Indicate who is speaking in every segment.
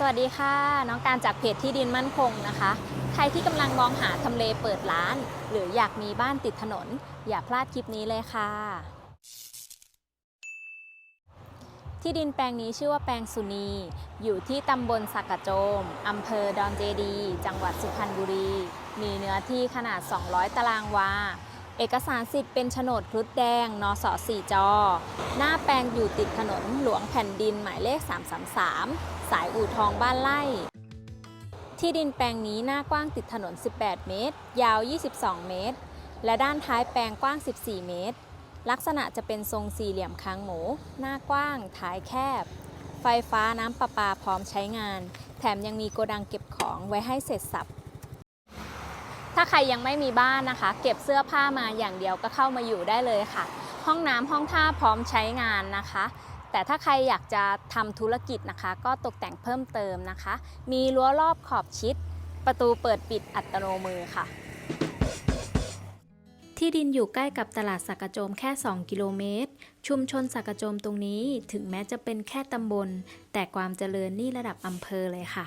Speaker 1: สวัสดีค่ะ น้องการจากเพจที่ดินมั่นคงนะคะ ใครที่กำลังมองหาทำเลเปิดร้าน หรืออยากมีบ้านติดถนน อย่าพลาดคลิปนี้เลยค่ะ ที่ดินแปลงนี้ชื่อว่าแปลงสุนี อยู่ที่ตำบลสักกะโจมอำเภอดอนเจดี จังหวัดสุพรรณบุรี มีเนื้อที่ขนาด 200 ตารางวา เอกสารสิทธิ์เป็นโฉนดครุฑแดง นส4จอ หน้าแปลงอยู่ติดถนนหลวงแผ่นดินหมายเลข 333 สายอู่ทองบ้านไร่ที่ดินแปลงนี้หน้ากว้างติดถนน 18 เมตร ยาว 22 เมตร และด้านท้ายแปลงกว้าง 14 เมตร ลักษณะจะเป็นทรงสี่เหลี่ยมค้างหมู หน้ากว้าง ท้ายแคบ ไฟฟ้าน้ำประปาพร้อมใช้งาน แถมยังมีโกดังเก็บของไว้ให้เสร็จสับ ถ้าใครยังไม่มีบ้านนะคะ เก็บเสื้อผ้ามาอย่างเดียวก็เข้ามาอยู่ได้เลยค่ะ ห้องน้ำห้องท่าพร้อมใช้งานนะคะ แต่ถ้าใครอยากจะทำธุรกิจนะคะ ก็ตกแต่งเพิ่มเติมนะคะ มีรั้วรอบขอบชิด ประตูเปิดปิดอัตโนมือค่ะ ที่ดินอยู่ใกล้กับตลาดสักกะโจมแค่ 2 กิโลเมตร ชุมชนสักกะโจมตรงนี้ถึงแม้จะเป็นแค่ตำบล แต่ความเจริญนี่ระดับอำเภอเลยค่ะ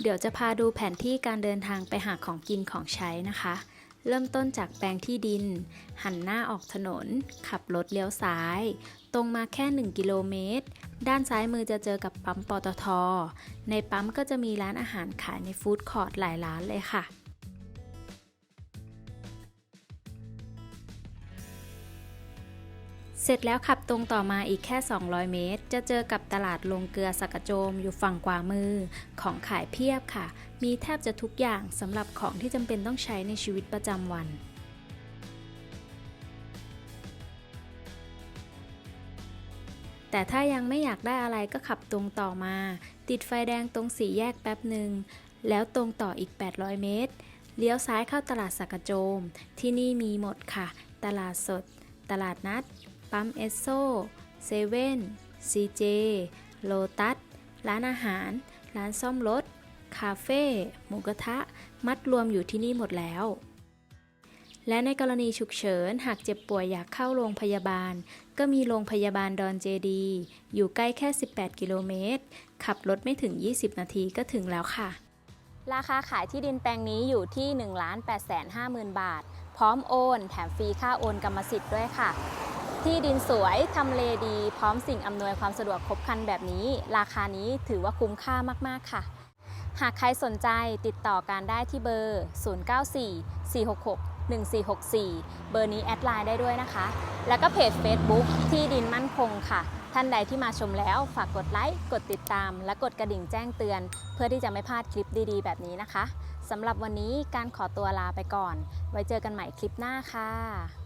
Speaker 1: เดี๋ยวจะพาดูแผนที่การเดินทางไปหาของกินของใช้นะคะ เริ่มต้นจากแปลงที่ดิน หันหน้าออกถนน ขับรถเลี้ยวซ้าย ตรงมาแค่ 1 กิโลเมตร ด้านซ้ายมือจะเจอกับปั๊มปตท ในปั๊มก็จะมีร้านอาหารขายในฟู้ดคอร์ทหลายร้านเลยค่ะ เสร็จแล้วขับตรงต่อมาอีกแค่ 200 เมตร จะเจอกับตลาดลงเกลือสักโจมอยู่ฝั่งขวามือ ของขายเพียบค่ะ มีแทบจะทุกอย่างสำหรับของที่จำเป็นต้องใช้ในชีวิตประจำวันแต่ถ้ายังไม่อยากได้อะไรก็ขับตรงต่อมา ติดไฟแดงตรงสี่แยกแป๊บหนึ่ง แล้วตรงต่ออีก 800 เมตร เลี้ยวซ้ายเข้าตลาดสักโจม ที่นี่มีหมดค่ะ ตลาดสด ตลาดนัด ปั๊มเอสโซเซเว่นซีเจโลตัส ร้านอาหาร ร้านซ่อมรถ คาเฟ่ หมูกระทะ มัดรวมอยู่ที่นี่หมดแล้ว และในกรณีฉุกเฉิน หากเจ็บป่วยอยากเข้าโรงพยาบาล ก็มีโรงพยาบาลดอนเจดี อยู่ใกล้แค่ 18 กิโลเมตร ขับรถไม่ถึง 20 นาทีก็ถึงแล้วค่ะ ราคาขายที่ดินแปลงนี้อยู่ที่ 1 8 5 0 0 0 0 บาท พร้อมโอน แถมฟรีค่าโอนกรรมสิทธิ์ด้วยค่ะ ที่ดินสวย ทำเลดี พร้อมสิ่งอำนวยความสะดวกครบครันแบบนี้ ราคานี้ถือว่าคุ้มค่ามาก ๆ ค่ะ หากใครสนใจติดต่อการได้ที่เบอร์ 094 466 1464 เบอร์นี้แอดไลน์ได้ด้วยนะคะ แล้วก็เพจ Facebook ที่ดินมั่นคงค่ะ ท่านใดที่มาชมแล้วฝากกดไลค์ กดติดตาม และกดกระดิ่งแจ้งเตือน เพื่อที่จะไม่พลาดคลิปดีๆ แบบนี้นะคะสำหรับวันนี้การขอตัวลาไปก่อน ไว้เจอกันใหม่คลิปหน้าค่ะ